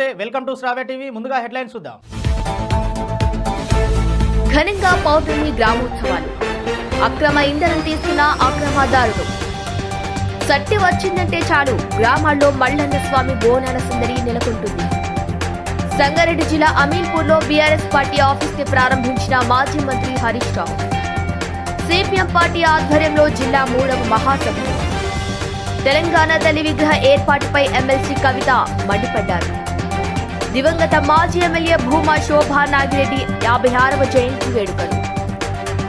నమస్తే welcome to Sravya TV. ముందుగా headlines చూద్దాం. ఘనంగా పౌర్ణమి గ్రామోత్సవాలు. అక్రమ ఇంధనం తీసుకున్న అక్రమదారుడు సట్టి వచ్చిందంటే చాలు గ్రామాల్లో మల్లన్న స్వామి బోనాల సుందరి నెలకొంటుంది. సంగారెడ్డి జిల్లా అమీన్పూర్లో బీఆర్ఎస్ పార్టీ ఆఫీస్ని ప్రారంభించిన మాజీ మంత్రి హరీష్ రావు. సిపిఎం పార్టీ ఆధ్వర్యంలో జిల్లా మూడవ మహాసభ. తెలంగాణ తల్లి విగ్రహ ఏర్పాటుపై ఎమ్మెల్సీ కవిత మండిపడ్డారు. దివంగత మాజీ ఎమ్మెల్యే భూమా శోభా నాగిరెడ్డి యాభై ఆరవ జయంతి వేడుకలు.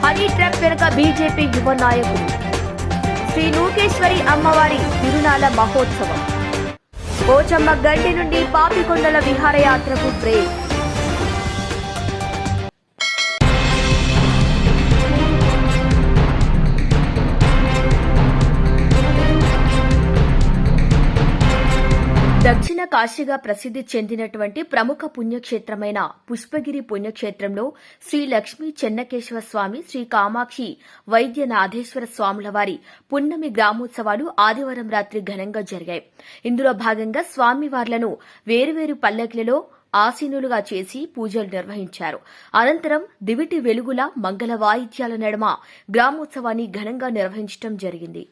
హనీ ట్రక్ వెనుక బీజేపీ యువ నాయకులు శ్రీ నూకేశ్వరి అమ్మవారి తిరునాల మహోత్సవం. పోచమ్మ గండి నుండి పాపికొండల విహారయాత్రకు బ్రేక్. దక్షిణ కాశీగా ప్రసిద్ధి చెందినటువంటి ప్రముఖ పుణ్యక్షేత్రమైన పుష్పగిరి పుణ్యక్షేత్రంలో శ్రీ లక్ష్మీ చెన్నకేశవ స్వామి శ్రీ కామాక్షి వైద్యనాథేశ్వర స్వాముల వారి పున్నమి గ్రామోత్సవాలు ఆదివారం రాత్రి ఘనంగా జరిగాయి. ఇందులో భాగంగా స్వామివార్లను వేరువేరు పల్లకిలలో ఆసీనులుగా చేసి పూజలు నిర్వహించారు. అనంతరం దివిటి వెలుగుల మంగళ వాయిద్యాల నడుమ గ్రామోత్సవాన్ని ఘనంగా నిర్వహించడం జరిగింది.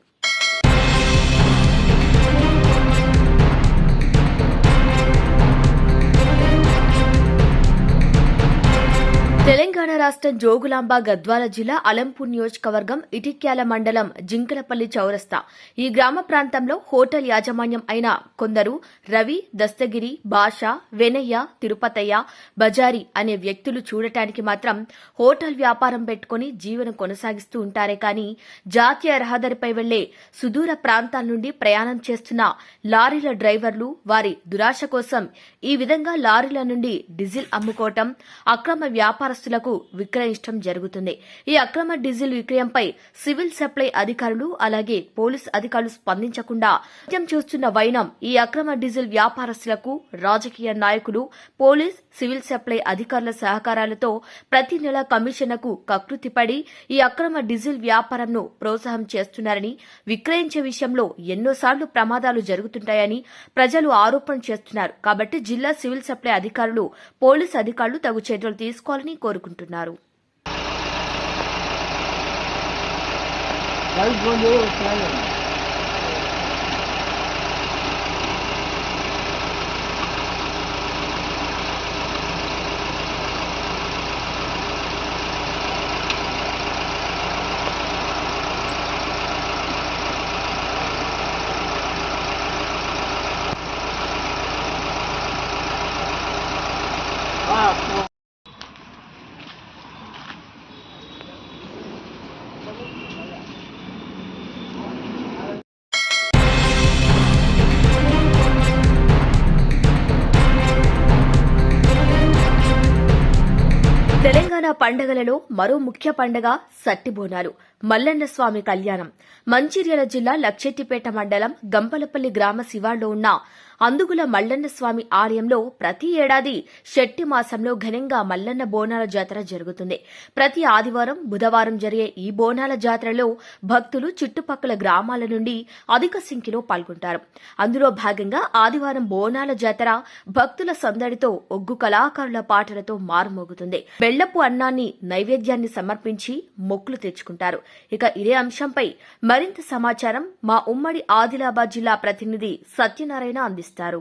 తెలంగాణ రాష్ట్రం జోగులాంబ గద్వాల జిల్లా అలంపూర్ నియోజకవర్గం ఇటిక్యాల మండలం జింకలపల్లి చౌరస్తా. ఈ గ్రామ ప్రాంతంలో హోటల్ యాజమాన్యం అయిన కొందరు రవి దస్తగిరి భాష వెనయ్య తిరుపతయ్య బజారి అనే వ్యక్తులు చూడటానికి మాత్రం హోటల్ వ్యాపారం పెట్టుకుని జీవనం కొనసాగిస్తూ ఉంటారే కానీ జాతీయ రహదారిపై వెళ్ళే సుదూర ప్రాంతాల నుండి ప్రయాణం చేస్తున్న లారీల డ్రైవర్లు వారి దురాశ కోసం ఈ విధంగా లారీల నుండి డీజిల్ అమ్ముకోవటం అక్రమ వ్యాపార వ్యాపారస్తులకు విక్రయించడం జరుగుతుంది. ఈ అక్రమ డీజిల్ విక్రయంపై సివిల్ సప్లై అధికారులు అలాగే పోలీస్ అధికారులు స్పందించకుండా నిత్యం చూస్తున్న వైనం ఈ అక్రమ డీజిల్ వ్యాపారస్తులకు రాజకీయ నాయకులు పోలీస్ సివిల్ సప్లై అధికారుల సహకారాలతో ప్రతి నెల కమిషన్లకు కకృతిపడి ఈ అక్రమ డీజిల్ వ్యాపారంను ప్రోత్సాహం చేస్తున్నారని విక్రయించే విషయంలో ఎన్నోసార్లు ప్రమాదాలు జరుగుతుంటాయని ప్రజలు ఆరోపణ చేస్తున్నారు. కాబట్టి జిల్లా సివిల్ సప్లై అధికారులు పోలీస్ అధికారులు తగు చర్యలు తీసుకోవాలని కోరుకుంటున్నారు. పండగలలో మరో ముఖ్య పండగ సట్టిబోనాలు మల్లన్న స్వామి కళ్యాణం. మంచిర్యాల జిల్లా లక్షెట్టిపేట మండలం గంపలపల్లి గ్రామ శివార్లో ఉన్న అందుగుల మల్లన్న స్వామి ఆలయంలో ప్రతి ఏడాది షట్టి మాసంలో ఘనంగా మల్లన్న బోనాల జాతర జరుగుతుంది. ప్రతి ఆదివారం బుధవారం జరిగే ఈ బోనాల జాతరలో భక్తులు చుట్టుపక్కల గ్రామాల నుండి అధిక సంఖ్యలో పాల్గొంటారు. అందులో భాగంగా ఆదివారం బోనాల జాతర భక్తుల సందడితో ఒగ్గు కళాకారుల పాటలతో మారుమోగుతుంది. బెళ్ళపు అన్నాన్ని నైవేద్యాన్ని సమర్పించి మొక్కులు తెచ్చుకుంటారు. ఇక ఇదే అంశంపై మరింత సమాచారం మా ఉమ్మడి ఆదిలాబాద్ జిల్లా ప్రతినిధి సత్యనారాయణ అందిస్తారు. నిర్వహిస్తారు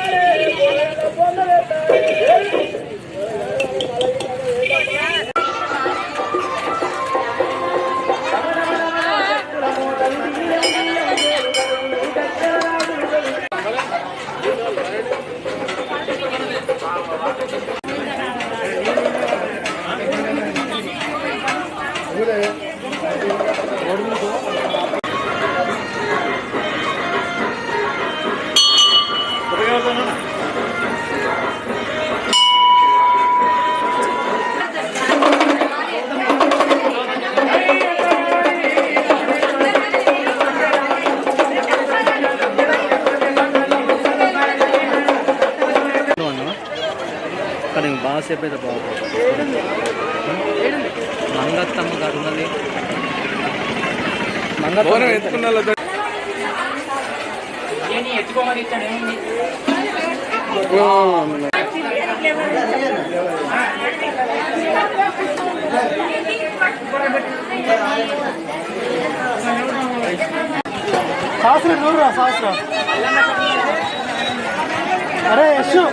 కానీ బాగా సేపు అయితే బాగుంటుంది. మంగత్తమ్మ గారు ఉన్నది. మంగత్తమ్మ సహస్రం నూరు సహస్రం అరే యశు.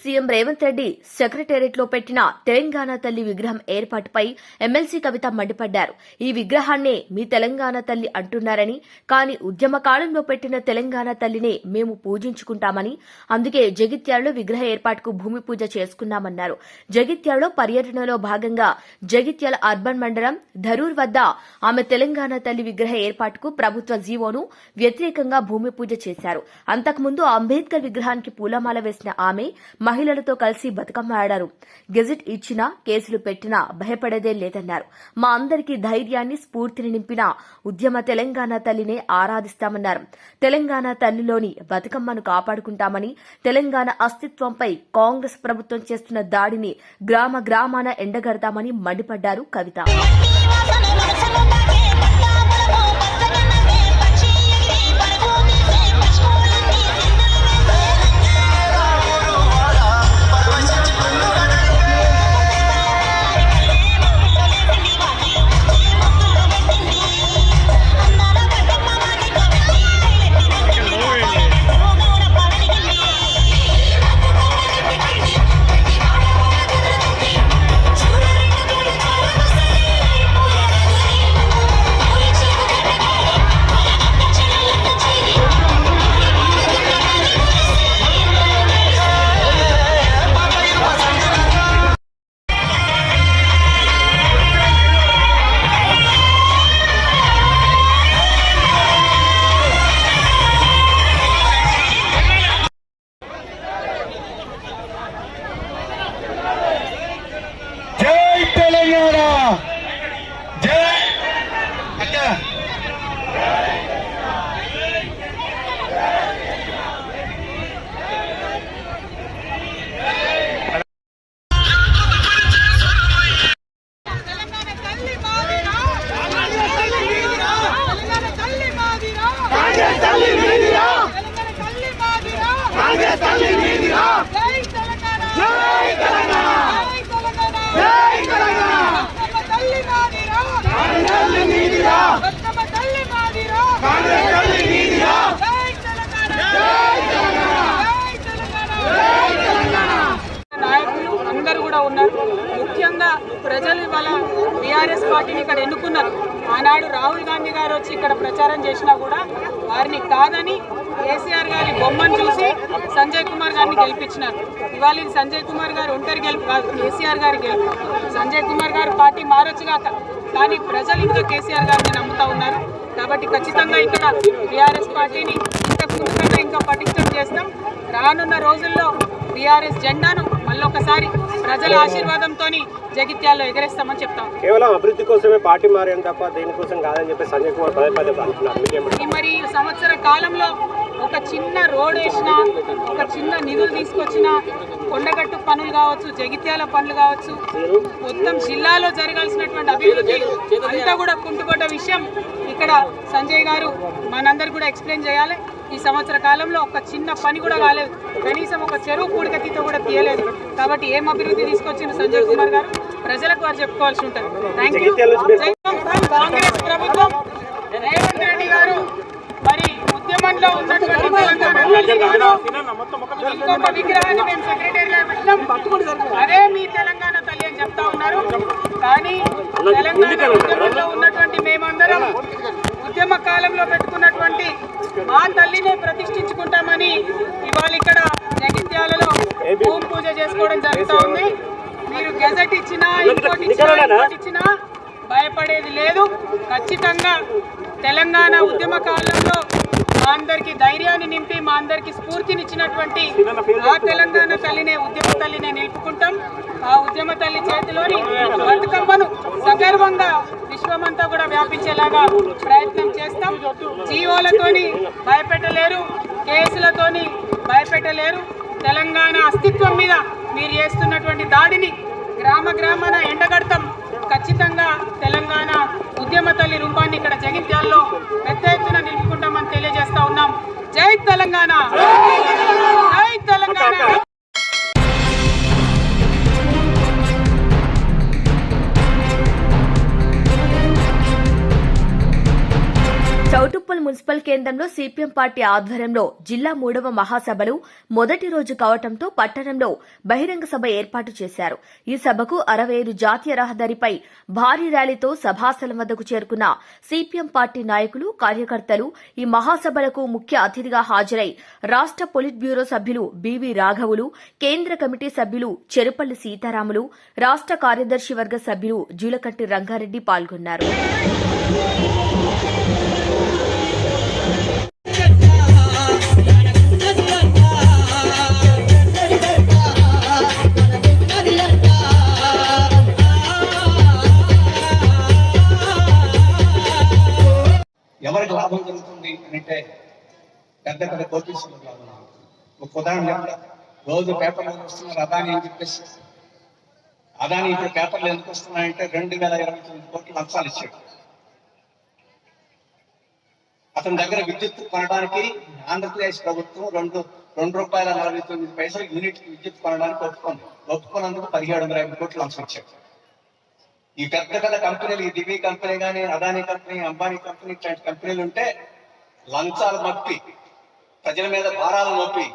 సీఎం రేవంత్ రెడ్డి సెక్రటేరియట్లో పెట్టిన తెలంగాణ తల్లి విగ్రహం ఏర్పాటుపై ఎమ్మెల్సీ కవిత మండిపడ్డారు. ఈ విగ్రహాన్నే మీ తెలంగాణ తల్లి అంటున్నారని కానీ ఉద్యమ కాలంలో పెట్టిన తెలంగాణ తల్లినే మేము పూజించుకుంటామని అందుకే జగిత్యాలలో విగ్రహ ఏర్పాటుకు భూమి పూజ చేసుకున్నామన్నారు. జగిత్యాలలో పర్యటనలో భాగంగా జగిత్యాల అర్బన్ మండలం ధరూర్ వద్ద ఆమె తెలంగాణ తల్లి విగ్రహ ఏర్పాటుకు ప్రభుత్వ జీవోను వ్యతిరేకంగా భూమి పూజ చేశారు. అంతకుముందు అంబేద్కర్ విగ్రహానికి పూలమాల వేసిన ఆమె మహిళలతో కలిసి బతుకమ్మ ఆడారు గెజిట్ ఇచ్చినా కేసులు పెట్టినా భయపడేదే లేదన్నారు. మా అందరికీ ధైర్యాన్ని స్ఫూర్తిని నింపిన ఉద్యమ తెలంగాణ తల్లినే ఆరాధిస్తామన్నారు. తెలంగాణ తల్లిలోని బతుకమ్మను కాపాడుకుంటామని తెలంగాణ అస్తిత్వంపై కాంగ్రెస్ ప్రభుత్వం చేస్తున్న దాడిని గ్రామ గ్రామాన ఎండగడతామని మండిపడ్డారు కవిత. టీఆర్ఎస్ పార్టీని ఇక్కడ ఎన్నుకున్నారు. ఆనాడు రాహుల్ గాంధీ గారు వచ్చి ఇక్కడ ప్రచారం చేసినా కూడా వారిని కాదని కేసీఆర్ గారి బొమ్మను చూసి సంజయ్ కుమార్ గారిని గెలిపించినారు. ఇవాళ ఇది సంజయ్ కుమార్ గారు ఒంటరి గెలుపు కాదు కేసీఆర్ గారి గెలుపు. సంజయ్ కుమార్ గారు పార్టీ మారొచ్చుగాక కానీ ప్రజలు ఇంకా కేసీఆర్ గారిని నమ్ముతా ఉన్నారు. కాబట్టి ఖచ్చితంగా ఇక్కడ టీఆర్ఎస్ పార్టీని ఇంతకు ముందుకన్నా ఇంకా పటిష్టం చేస్తాం. రానున్న రోజుల్లో టీఆర్ఎస్ జెండాను మళ్ళొకసారి ప్రజల ఆశీర్వాదంతో జగిత్యాల్లో ఎగరేస్తామని చెప్తాం. కేవలం అభివృద్ధి కోసమే పార్టీ మారాను తప్ప దేనికోసం కాదని చెప్పి సంజయ్ కుమార్ పదే పదే అంటున్నారు. మరి సంవత్సర కాలంలో ఒక చిన్న రోడ్ వేసిన ఒక చిన్న నిధులు తీసుకొచ్చిన కొండగట్టు పనులు కావచ్చు జగిత్యాల పనులు కావచ్చు మొత్తం జిల్లాలో జరగాల్సినటువంటి అభివృద్ధి అంతా కూడా కుంటుపడ్డ విషయం ఇక్కడ సంజయ్ గారు మనందరు కూడా ఎక్స్ప్లెయిన్ చేయాలి. ఈ సంవత్సర కాలంలో ఒక చిన్న పని కూడా కాలేదు. కనీసం ఒక చెరువు పూడికతీతో కూడా తీయలేదు. కాబట్టి ఏం అభివృద్ధి తీసుకొచ్చింది సంజయ్ కుమార్ గారు? ప్రజలకు వారు చెప్పుకోవాల్సి ఉంటుంది. థ్యాంక్ యూ కాంగ్రెస్ ప్రభుత్వం రేవంత్ రెడ్డి గారు మరి ఉద్యమంలో ఉన్నటువంటి ఇంకొక విగ్రహాన్ని మేము సెక్రటరీలో పెట్టినాం అదే మీ తెలంగాణ తల్లి అని చెప్తా ఉన్నారు. కానీ తెలంగాణ ఉద్యమంలో ఉన్నటువంటి మేమందరం ఉద్యమ కాలంలో పెట్టుకున్నటువంటి మా తల్లినే ప్రతిష్ఠించుకుంటామని ఇవాళ ఇక్కడ జగిత్యాలలో భూమి పూజ చేసుకోవడం జరుగుతూ ఉంది. మీరు గెజెట్ ఇచ్చినా ఇంకోటి ఇచ్చినా ఇంకోటి ఇచ్చినా భయపడేది లేదు. ఖచ్చితంగా తెలంగాణ ఉద్యమ కాలంలో మా అందరికి ధైర్యాన్ని నింపి మా అందరికి స్ఫూర్తినిచ్చినటువంటి ఆ తెలంగాణ తల్లినే ఉద్యమ తల్లినే నిలుపుకుంటాం. ఆ ఉద్యమ తల్లి చేతిలోని బతుకమ్మను సగర్వంగా విశ్వమంతా కూడా వ్యాపించేలాగా ప్రయత్నం చేస్తాం. జీవోలతోని భయపెట్టలేరు కేసులతోని భయపెట్టలేరు. తెలంగాణ అస్తిత్వం మీద మీరు చేస్తున్నటువంటి దాడిని గ్రామ గ్రామాన ఎండగడతాం. ఖచ్చితంగా తెలంగాణ ఉద్యమ తల్లి రూపాన్ని ఇక్కడ జగిత్యాల్లో పెద్ద ఎత్తున నిలుపుకుంటామని తెలియజేస్తా ఉన్నాం. జై తెలంగాణ! జై తెలంగాణ! చౌటుప్పల్ మున్సిపల్ కేంద్రంలో సిపిఎం పార్టీ ఆధ్వర్యంలో జిల్లా మూడవ మహాసభలు మొదటి రోజు కావటంతో పట్టణంలో బహిరంగ సభ ఏర్పాటు చేశారు. ఈ సభకు అరవై ఐదు జాతీయ రహదారిపై భారీ ర్యాలీతో సభాస్థలం వద్దకు చేరుకున్న సిపిఎం పార్టీ నాయకులు కార్యకర్తలు ఈ మహాసభలకు ముఖ్య అతిథిగా హాజరై రాష్ట పొలిట్ బ్యూరో సభ్యులు బివి రాఘవులు కేంద్ర కమిటీ సభ్యులు చెరుపల్లి సీతారాములు రాష్ట కార్యదర్శి వర్గ సభ్యులు జూలకంటి రంగారెడ్డి పాల్గొన్నారు. అంటే పెద్ద పెద్ద కోటీశ్వరులకు లాభం ఒక ఉదాహరణ రోజు పేపర్లో వస్తున్నారు అదాని అని చెప్పేసి. అదాని ఇప్పుడు పేపర్లు ఎందుకు వస్తున్నాయంటే రెండు వేల ఇరవై తొమ్మిది కోట్లు లంచాలు ఇచ్చాడు. అతని దగ్గర విద్యుత్ కొనడానికి ఆంధ్రప్రదేశ్ ప్రభుత్వం రెండు రెండు రూపాయల నలభై తొమ్మిది పైసలు యూనిట్ విద్యుత్ కొనడానికి ఒప్పుకుంది. ఒప్పుకున్నందుకు పదిహేడు వందల యాభై కోట్లు లంచం ఇచ్చాడు. ఈ పెద్ద పెద్ద కంపెనీలు ఈ దివి కంపెనీ కానీ అదానీ కంపెనీ అంబానీ కంపెనీ ఇట్లాంటి కంపెనీలు ఉంటే లంచాలు మప్పి ప్రజల మీద భారాలు నొప్పి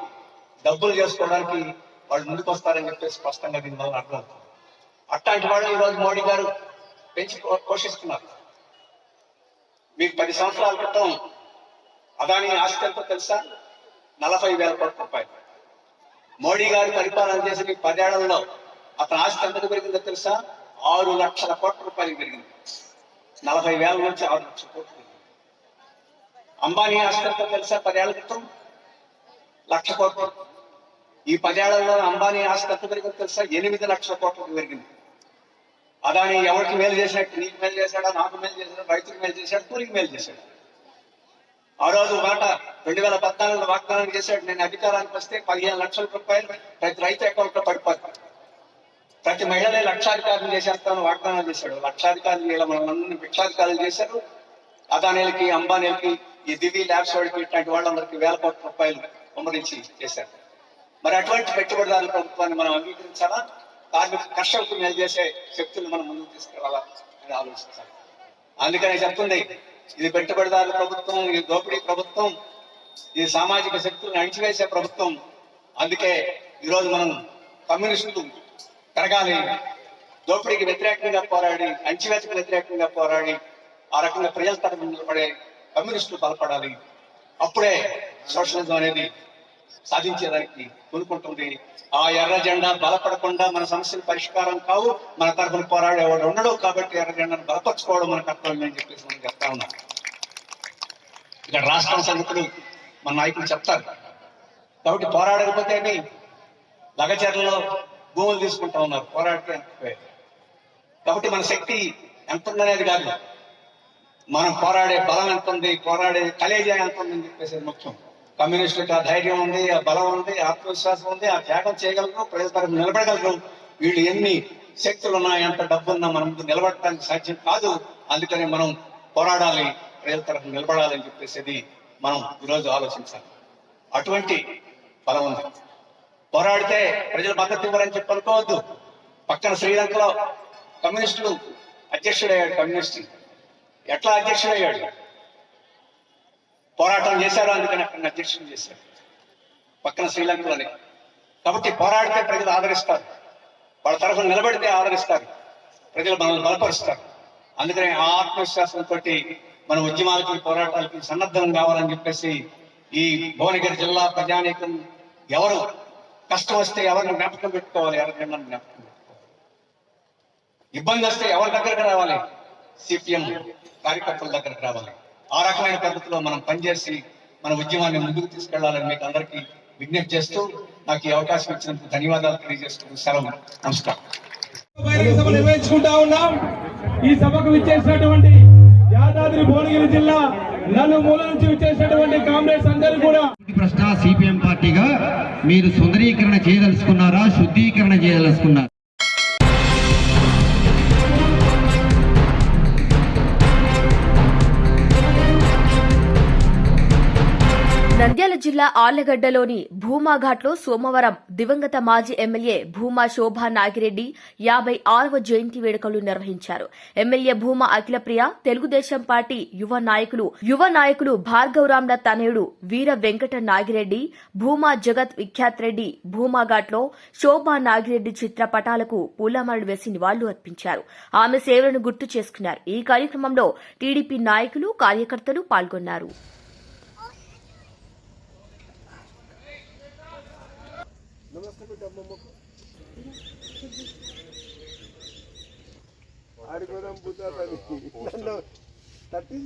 డబ్బులు చేసుకోవడానికి వాళ్ళు ముందుకు వస్తారని చెప్పేసి స్పష్టంగా దీని వల్ల అర్థమవుతుంది. అట్లాంటి వాళ్ళు ఈ రోజు మోడీ గారు పెంచి పోషిస్తున్నారు. మీకు పది సంవత్సరాల క్రితం అదాని ఆస్తి ఎంతో తెలుసా? నలభై వేల కోట్ల రూపాయలు. మోడీ గారు పరిపాలన చేసిన ఈ పదేళ్ళలో అతని ఆస్తి ఎంతకు పెరిగిందో తెలుసా? ఆరు లక్షల కోట్ల రూపాయలు పెరిగింది. నలభై వేల నుంచి ఆరు లక్షల కోట్లు పెరిగింది. అంబానీ ఆస్తి తెలుసా పదేళ్ళ క్రితం లక్ష కోట్లు. ఈ పదేళ్ళలో అంబానీ ఆస్తి ఎంత తెలుసా ఎనిమిది లక్షల కోట్లకు పెరిగింది. అదాని ఎవరికి మేలు చేసినట్టు నీకు మేలు చేశాడా నాకు మేలు చేశాడు రైతుకు మేలు చేశాడు కూలికి మేలు చేశాడు? ఆ రోజు మాట రెండు వేల పద్నాలుగులో వాగ్దానం చేశాడు నేను అధికారానికి వస్తే పదిహేను లక్షల రూపాయలు ప్రతి రైతు అకౌంట్లో ప్రతి మహిళలే లక్షాధికారులు చేసేస్తాను వాగ్దానం చేశాడు. లక్షాధికారులు వీళ్ళ మనల్ని భిక్షాధికారులు చేశారు. అదానీలకి అంబానీలకి ఈ దివి ల్యాబ్స్ వాడికి ఇట్లాంటి వాళ్ళందరికీ వేల కోట్ల రూపాయలు కుమ్మరించి చేశారు. మరి అటువంటి పెట్టుబడిదారుల ప్రభుత్వాన్ని మనం అంగీకరించాలా? కార్మిక కర్షకులకు మేలు చేసే శక్తులు మనం ముందుకు తీసుకురావాలా అని ఆలోచించాలి అందుకనే చెప్తుంది ఇది పెట్టుబడిదారుల ప్రభుత్వం ఇది దోపిడీ ప్రభుత్వం ఇది సామాజిక శక్తులను అణిచివేసే ప్రభుత్వం. అందుకే ఈరోజు మనం కమ్యూనిస్టులు పెరగాలి దోపిడీకి వ్యతిరేకంగా పోరాడి అణిచివేతకు వ్యతిరేకంగా పోరాడి ఆ రకంగా ప్రజల తరఫున నిలబడే కమ్యూనిస్టులు బలపడాలి. అప్పుడే సోషలిజం అనేది సాధించేదానికి కొనుక్కుంటుంది ఆ ఎర్ర జెండా బలపడకుండా మన సమస్యలు పరిష్కారం కావు. మన తరఫున పోరాడేవాడు ఉండడు కాబట్టి ఎర్ర జెండాను బలపరచుకోవడం మన కర్తవ్యం అని చెప్పేసి మనం చెప్తా ఉన్నాం. ఇక్కడ రాష్ట్రం సంగతులు మన నాయకులు చెప్తారు. కాబట్టి పోరాడకపోతే అని లగచర్లలో భూములు తీసుకుంటా ఉన్నారు. పోరాడటం కాబట్టి మన శక్తి ఎంత ఉందనేది కాదు. మనం పోరాడే బలం ఎంత ఉంది పోరాడే కలేజా ఎంత ఉందని చెప్పేసి ముఖ్యం. కమ్యూనిస్టులకు ఆ ధైర్యం ఉంది ఆ బలం ఉంది ఆత్మవిశ్వాసం ఉంది ఆ త్యాగం చేయగలరు ప్రజల తరపు నిలబడగలరు వీళ్ళు ఎన్ని శక్తులు ఉన్నా ఎంత డబ్బు ఉన్నా మనం నిలబడటానికి సాధ్యం కాదు. అందుకని మనం పోరాడాలి ప్రజల తరపు నిలబడాలని చెప్పేసి మనం ఈరోజు ఆలోచించాలి. అటువంటి బలం ఉంది. పోరాడితే ప్రజలు మద్దతు ఇవ్వరని చెప్పి అనుకోవద్దు. పక్కన శ్రీలంకలో కమ్యూనిస్టులు అధ్యక్షుడయ్యాడు కమ్యూనిస్ట్ ఎట్లా అధ్యక్షుడయ్యాడు? పోరాటం చేశారు అందుకని అక్కడ అధ్యక్షుడు చేశారు. పక్కన శ్రీలంకలోనే. కాబట్టి పోరాడితే ప్రజలు ఆదరిస్తారు. వాళ్ళ తరఫున నిలబడితే ఆదరిస్తారు. ప్రజలు మనల్ని బలపరుస్తారు. అందుకనే ఆ ఆత్మవిశ్వాసంతో మన ఉద్యమాలకి పోరాటాలకి సన్నద్ధం కావాలని చెప్పేసి ఈ భువనగిరి జిల్లా ప్రజానీకం ఎవరు కష్టం వస్తే ఎవరిని జ్ఞాపకం పెట్టుకోవాలి? ఎవరికైనా జ్ఞాపకం పెట్టుకోవాలి? ఇబ్బంది వస్తే ఎవరి దగ్గరకు రావాలి? సిపిఎం కార్యకర్తల దగ్గరకు రావాలి. ఆ రకమైన పద్ధతిలో మనం పనిచేసి మన ఉద్యమాన్ని ముందుకు తీసుకెళ్ళాలని మీకు అందరికీ విజ్ఞప్తి చేస్తూ నాకు ఈ అవకాశం ఇచ్చినందుకు ధన్యవాదాలు తెలియజేస్తూ సెలవు. నమస్కారం. నిర్వహించుకుంటా ఉన్నాం. ఈ సభకు విచ్చేసినటువంటి యాదాద్రి భువనగిరి జిల్లా నలుమూల నుంచి విచ్చేసినటువంటి అందరూ కూడా. ప్రశ్న సిపిఎం పార్టీగా మీరు సుందరీకరణ చేయదలుచుకున్నారా శుద్ధీకరణ చేయదలుచుకున్నారా? జిల్లా ఆళ్ళగడ్డలోని భూమాఘాట్లో సోమవారం దివంగత మాజీ ఎమ్మెల్యే భూమా శోభా నాగిరెడ్డి యాభై ఆరవ జయంతి వేడుకలు నిర్వహించారు. ఎమ్మెల్యే భూమా అఖిలప్రియ తెలుగుదేశం పార్టీ యువ నాయకులు యువ నాయకులు భార్గవరామ్ల తనయుడు వీర వెంకట నాగిరెడ్డి భూమా జగత్ విఖ్యాత్ రెడ్డి భూమాఘాట్లో శోభా నాగిరెడ్డి చిత్రపటాలకు పూలమాలలు వేసి నివాళులు అర్పించారు. ఆమె సేవలను గుర్తు చేసుకున్నారు. ఈ కార్యక్రమంలో టీడీపీ నాయకులు కార్యకర్తలు పాల్గొన్నారు. ఏంటి ఆడిపోదాం పుట్టాలని నన్ను తట్టి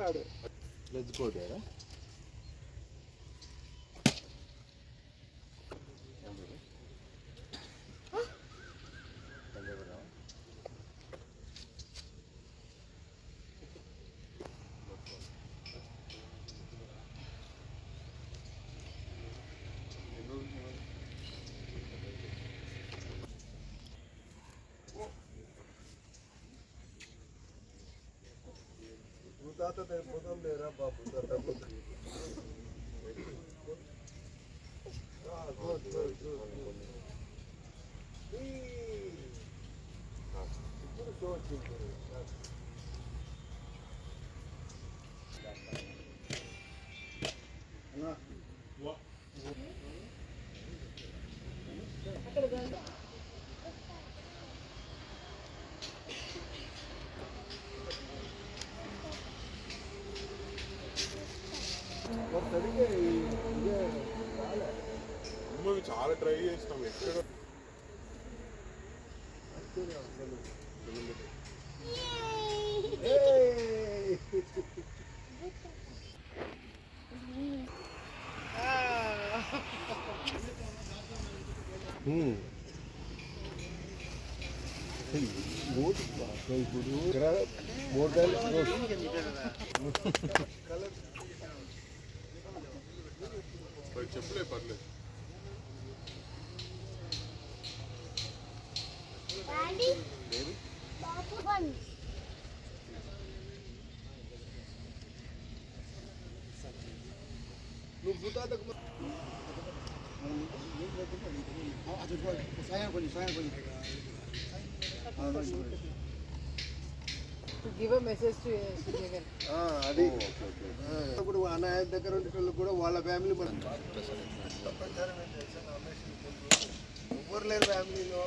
ఆడు లెజ్జిపోతాడా दाता तेरे बदल दे रहा बापू दाता हाँ, बदल हाँ। Good, good, good, good. చాలా ట్రై చేసినాం ఎక్కడ? అది ఇప్పుడు అన్నయ్య దగ్గర ఉండే వాళ్ళు కూడా వాళ్ళ ఫ్యామిలీ మనం ఎవరు లేరు ఫ్యామిలీలో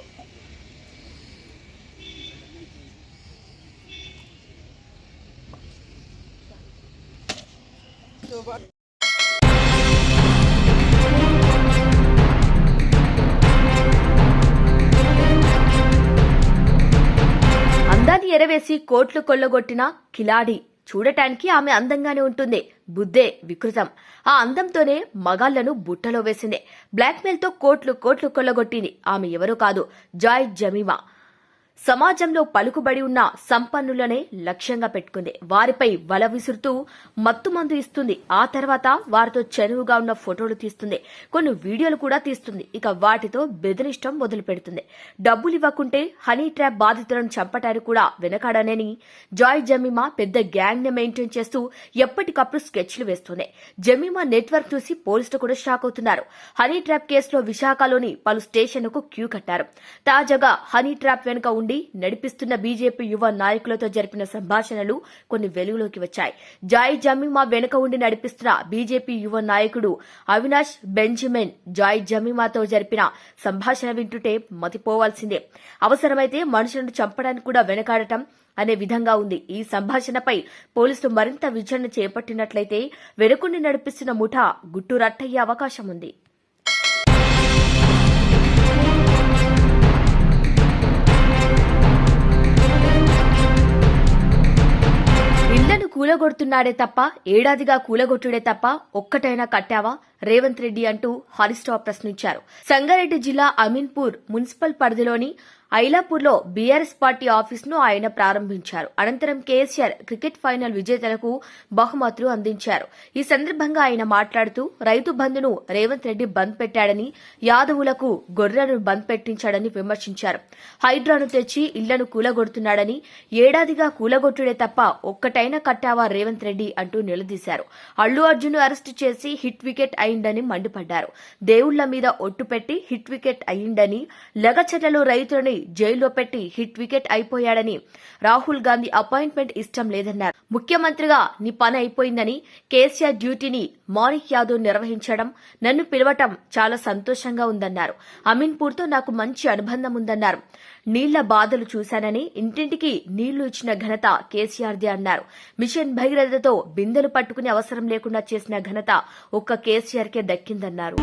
So, ఎరవేసి కోట్లు కొల్లగొట్టిన కిలాడి. చూడటానికి ఆమె అందంగానే ఉంటుంది. బుద్ధే వికృతం. ఆ అందంతోనే మగాళ్ళను బుట్టలో వేసింది. బ్లాక్మెయిల్తో కోట్లు కోట్లు కొల్లగొట్టింది. ఆమె ఎవరో కాదు. జాయ్ జమీమా. సమాజంలో పలుకుబడి ఉన్న సంపన్నులనే లక్ష్యంగా పెట్టుకుంది. వారిపై వల విసురుతూ మత్తుమందు ఇస్తుంది. ఆ తర్వాత వారితో చనువుగా ఉన్న ఫోటోలు తీస్తుంది. కొన్ని వీడియోలు కూడా తీస్తుంది. ఇక వాటితో బెదిరిష్టం మొదలు పెడుతుంది డబ్బులు ఇవ్వకుంటే హనీ ట్రాప్ బాధితులను చంపటానికి కూడా వెనకాడనని జాయ్ జమీమా పెద్ద గ్యాంగ్ని మెయింటైన్ చేస్తూ ఎప్పటికప్పుడు స్కెచ్లు వేస్తుంది జమీమా నెట్వర్క్ చూసి పోలీసులు కూడా షాక్ అవుతున్నారు. హనీ ట్రాప్ కేసులో విశాఖలోని పలు స్టేషన్లకు క్యూ కట్టారు. తాజాగా హనీ ట్రాప్ వెనుక ఉండి నడిపిస్తున్న బీజేపీ యువ నాయకులతో జరిపిన సంభాషణలు కొన్ని వెలుగులోకి వచ్చాయి. జాయ్ జమీమా వెనుక ఉండి నడిపిస్తున్న బీజేపీ యువ నాయకుడు అవినాష్ బెంజమిన్ జాయ్ జమీమాతో జరిపిన సంభాషణ వింటుంటే మతిపోవాల్సిందే. అవసరమైతే మనుషులను చంపడానికి కూడా వెనకాడటం అనే విధంగా ఉంది. ఈ సంభాషణపై పోలీసులు మరింత విచారణ చేపట్టినట్లయితే వెనుకుండి నడిపిస్తున్న ముఠా గుట్టు రట్టయ్యే అవకాశం ఉంది. కూలగొడుతున్నాడే తప్ప ఏడాదిగా కూలగొట్టుడే తప్ప ఒక్కటైనా కట్టావా? రేవంత్ రెడ్డి అంటూ హారిస్టాప్ ప్రశ్నించారు. సంగారెడ్డి జిల్లా అమీన్పూర్ మున్సిపల్ పరిధిలోని ఐలాపూర్లో బీఆర్ఎస్ పార్టీ ఆఫీసును ఆయన ప్రారంభించారు. అనంతరం కేసీఆర్ క్రికెట్ ఫైనల్ విజేతలకు బహుమతులు అందించారు. ఈ సందర్భంగా ఆయన మాట్లాడుతూ రైతు బంధును రేవంత్ రెడ్డి బంద్ పెట్టాడని యాదవులకు గొర్రెలను బంద్ పెట్టించాడని విమర్శించారు. హైడ్రాను తెచ్చి ఇళ్ళను కూలగొడుతున్నాడని ఏడాదిగా కూలగొట్టుడే తప్ప ఒక్కటైనా కట్టావా రేవంత్ రెడ్డి అంటూ నిలదీశారు. అల్లు అర్జున్ అరెస్టు చేసి హిట్ వికెట్ అయిందని మండిపడ్డారు. దేవుళ్ళ మీద ఒట్టు పెట్టి హిట్ వికెట్ అయిందని లగచర్లలో రైతులని జైల్లో పెట్టి హిట్ వికెట్ అయిపోయాడని రాహుల్ గాంధీ అపాయింట్మెంట్ ఇష్టం లేదన్నారు. ముఖ్యమంత్రిగా నీ పని అయిపోయిందని కేసీఆర్ డ్యూటీని మాణిక్ యాదవ్ నిర్వహించడం నన్ను పిలవటం చాలా సంతోషంగా ఉందన్నారు. అమీన్పూర్తో నాకు మంచి అనుబంధం ఉందన్నారు. నీళ్ళ బాధలు చూశానని ఇంటింటికి నీళ్ళు ఇచ్చిన ఘనత కేసీఆర్దే అన్నారు. మిషన్ భగీరథతో బిందెలు పట్టుకునే అవసరం లేకుండా చేసిన ఘనత ఒక్క కేసీఆర్కే దక్కిందన్నారు.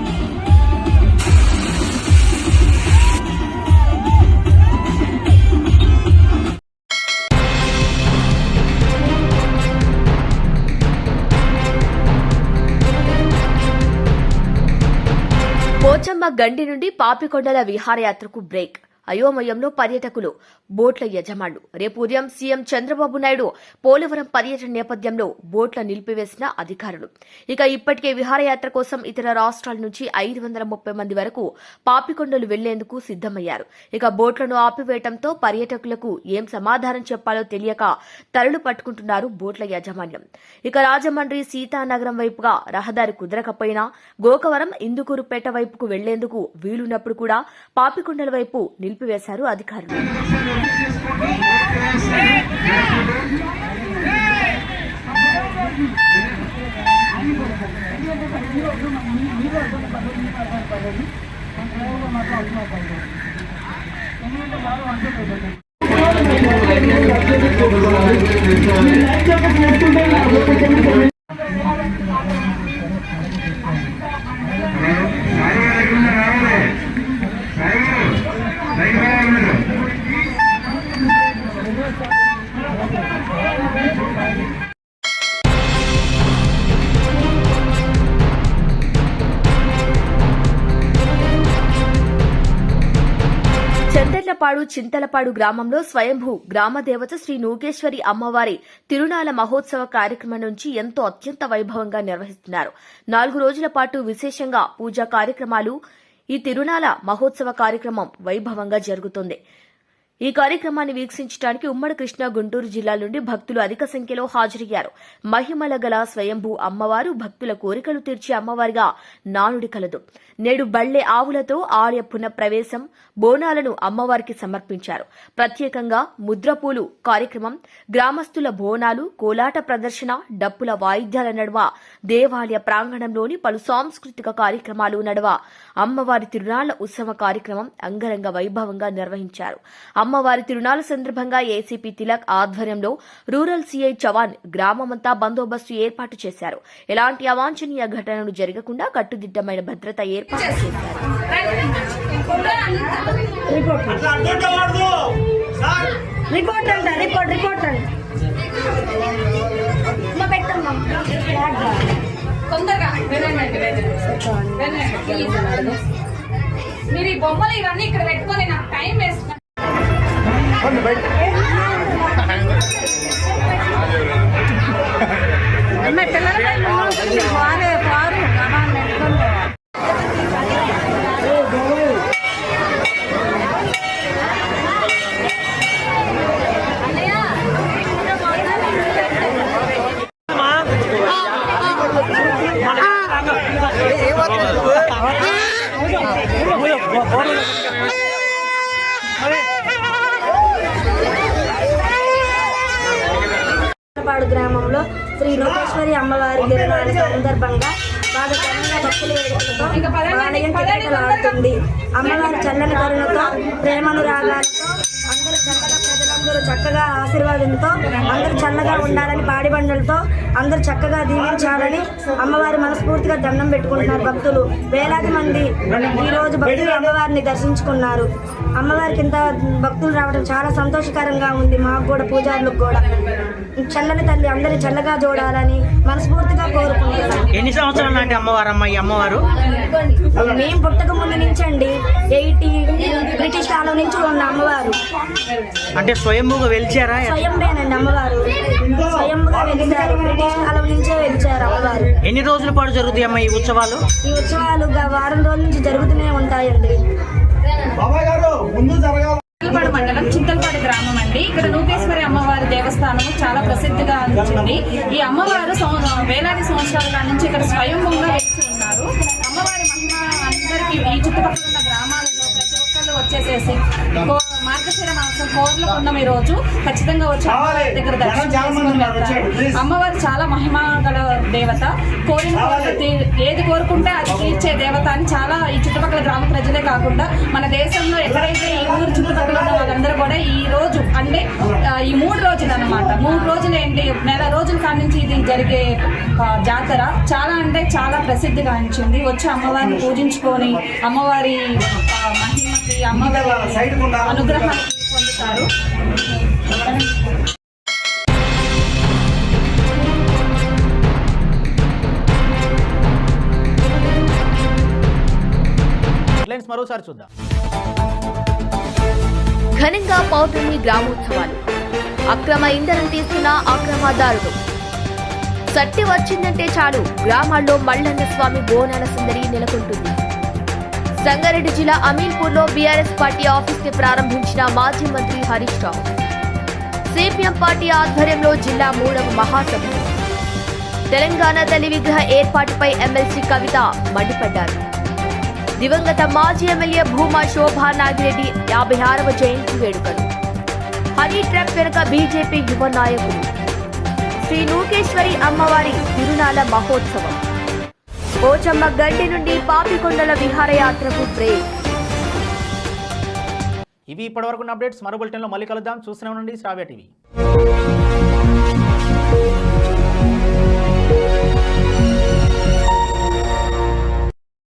గండి నుండి పాపికొండల విహారయాత్రకు బ్రేక్. అయోమయంలో పర్యటకులు బోట్ల యజమానులు. రేపు ఉదయం సీఎం చంద్రబాబు నాయుడు పోలవరం పర్యటన నేపథ్యంలో బోట్ల నిలిపివేసిన అధికారులు. ఇక ఇప్పటికే విహారయాత్ర కోసం ఇతర రాష్ట్రాల నుంచి ఐదు వందల ముప్పై మంది వరకు పాపికొండలు వెళ్ళేందుకు సిద్దమయ్యారు ఇక బోట్లను ఆపివేయడంతో పర్యటకులకు ఏం సమాధానం చెప్పాలో తెలియక తరలు పట్టుకుంటున్నారు బోట్ల యాజమాన్యం ఇక రాజమండ్రి సీతానగరం వైపుగా రహదారి కుదరకపోయినా గోకవరం ఇందుకూరుపేట వైపుకు వెళ్ళేందుకు వీలున్నప్పుడు కూడా పాపికొండల వైపు నిలిపివేశారు అధికారులు. చింతలపాడు గ్రామంలో స్వయంభూ గ్రామదేవత శ్రీ నూగేశ్వరి అమ్మవారి తిరునాల మహోత్సవ కార్యక్రమం నుంచి ఎంతో అత్యంత వైభవంగా నిర్వహిస్తున్నారు. నాలుగు రోజుల పాటు విశేషంగా పూజా కార్యక్రమాలు ఈ తిరునాల మహోత్సవ కార్యక్రమం వైభవంగా జరుగుతుంది. ఈ కార్యక్రమాన్ని వీక్షించడానికి ఉమ్మడి కృష్ణా గుంటూరు జిల్లాల నుండి భక్తులు అధిక సంఖ్యలో హాజరయ్యారు. మహిమల గల స్వయంభూ అమ్మవారు భక్తుల కోరికలు తీర్చే అమ్మవారిగా నానుడి కలదు. నేడు బళ్ళే ఆవులతో ఆలయ పునఃప్రవేశం బోనాలను అమ్మవారికి సమర్పించారు. ప్రత్యేకంగా ముద్రపూలు కార్యక్రమం గ్రామస్తుల బోనాలు కోలాట ప్రదర్శన డప్పుల వాయిద్యాల నడువ దేవాలయ ప్రాంగణంలోని పలు సాంస్కృతిక కార్యక్రమాలు నడువ అమ్మవారి తిరునాళ్ళ ఉత్సవ కార్యక్రమం అంగరంగ వైభవంగా నిర్వహించారు. అమ్మవారి తిరునాళ్ళ సందర్భంగా ఏసీపీ తిలక్ ఆధ్వర్యంలో రూరల్ సీఐ చవాన్ గ్రామమంతా బందోబస్తు ఏర్పాటు చేశారు. ఎలాంటి అవాంఛనీయ ఘటనలు జరగకుండా కట్టుదిట్టమైన భద్రత ఏర్పాటు చేశారు. మీరు ఈ బొమ్మలు ఇవన్నీ ఇక్కడ పెట్టుకొని నాకు టైం వేస్ట్ చల్లని కరుణతో ప్రేమనురాగాలతో అందరూ చల్లగా ప్రజలందరూ చక్కగా ఆశీర్వాదంతో అందరూ చల్లగా ఉండాలని పాడి బండలతో అందరూ చక్కగా దీవించాలని అమ్మవారి మనస్ఫూర్తిగా దండం పెట్టుకుంటున్నారు భక్తులు. వేలాది మంది ఈ రోజు భక్తులు అమ్మవారిని దర్శించుకున్నారు. అమ్మవారికి ఇంత భక్తులు రావడం చాలా సంతోషకరంగా ఉంది. మాకు కూడా పూజారులకు కూడా. చల్లని తల్లి అందరి చల్లగా చూడాలని మనస్ఫూర్తిగా కోరుకుంటున్నాం. ఎన్ని సంవత్సరాల నాటి అమ్మవారమ్మ ఈ అమ్మవారు? మేము పుట్టక ముందు నుంచి అండి ఎయిటీ బ్రిటిష్ కాలం నుంచి ఉన్న అమ్మవారు. అంటే స్వయంభూగా వెలిచారా? స్వయంభేనండి అమ్మవారు. స్వయంగా వెలిచారు. బ్రిటిష్ కాలం నుంచే వెలిచారు అమ్మవారు. ఎన్ని రోజుల పాటు జరుగుతాయి అమ్మ ఈ ఉత్సవాలు? ఈ ఉత్సవాలు గా- వారం రోజుల నుంచి జరుగుతూనే ఉంటాయండి. చింతలపాడు మండలం చింతలపాడు గ్రామం అండి. ఇక్కడ నూకేశ్వరి అమ్మవారి దేవస్థానం చాలా ప్రసిద్ధిగా అందించింది ఈ అమ్మవారు వేలాది సంవత్సరాల నుంచి ఇక్కడ స్వయంభూగా వెలిసి ఉన్నారు. అమ్మవారి మహిమ అందరికీ ఈ చుట్టుపక్కల ఉన్న ప్రతి కో- మార్గశిర మాసం కోర్ల పున్నమి రోజు. ఖచ్చితంగా వచ్చి అమ్మవారి దగ్గర దర్శనం అమ్మవారు చాలా మహిమ గల దేవత. కోరిన ఏది కోరుకుంటే అది తీర్చే దేవత అని చాలా ఈ చుట్టుపక్కల గ్రామ ప్రజలే కాకుండా మన దేశంలో ఎక్కడైతే ఈ ఊరు చుట్టుపక్కల ఉన్న వాళ్ళందరూ కూడా ఈ రోజు అంటే ఈ మూడు రోజులు అన్నమాట మూడు రోజులు ఏంటి? నెల రోజుల కాడి నుంచి ఇది జరిగే జాతర. చాలా అంటే చాలా ప్రసిద్ధి గాంచింది. వచ్చి అమ్మవారిని పూజించుకొని అమ్మవారి అమ్మవారి అనుగ్రహాన్ని పొందుతారు. హెడ్లైన్స్ మరోసారి చూద్దాం. ఘనంగా పౌర్ణమి గ్రామోత్సవాలు. అక్రమ ఇంధనం తీసుకున్న అక్రమదారుడు సట్టి వచ్చిందంటే చాలు. గ్రామాల్లో మల్లన్న స్వామి బోనాల సందడి నెలకొంటుంది. సంగారెడ్డి జిల్లా అమీన్పూర్లో బీఆర్ఎస్ పార్టీ ఆఫీస్ని ప్రారంభించిన మాజీ మంత్రి హరీష్ రావు. సిపిఎం పార్టీ ఆధ్వర్యంలో జిల్లా మూడవ మహాసభ. తెలంగాణ తల్లి విగ్రహ ఏర్పాటుపై ఎమ్మెల్సీ కవిత మండిపడ్డారు. దివంగత మాజీ ఎమ్మెల్యే భూమా శోభా నాగిరెడ్డి యాభై ఆరవ జయంతి వేడుకలు. హనీ ట్రక్ వెనుక బీజేపీ యువ నాయకులు. శ్రీ నూకేశ్వరి అమ్మవారి తిరునాల మహోత్సవం. పోచమ్మ గడ్డి నుండి పాపికొండల విహారయాత్రకు బ్రేక్. ఇవి ఇప్పటివరకు అప్డేట్స్. మరో బులెటిన్లో మళ్ళీ కలుద్దాం. చూస్తూనే ఉండండి శ్రావ్య టీవీ.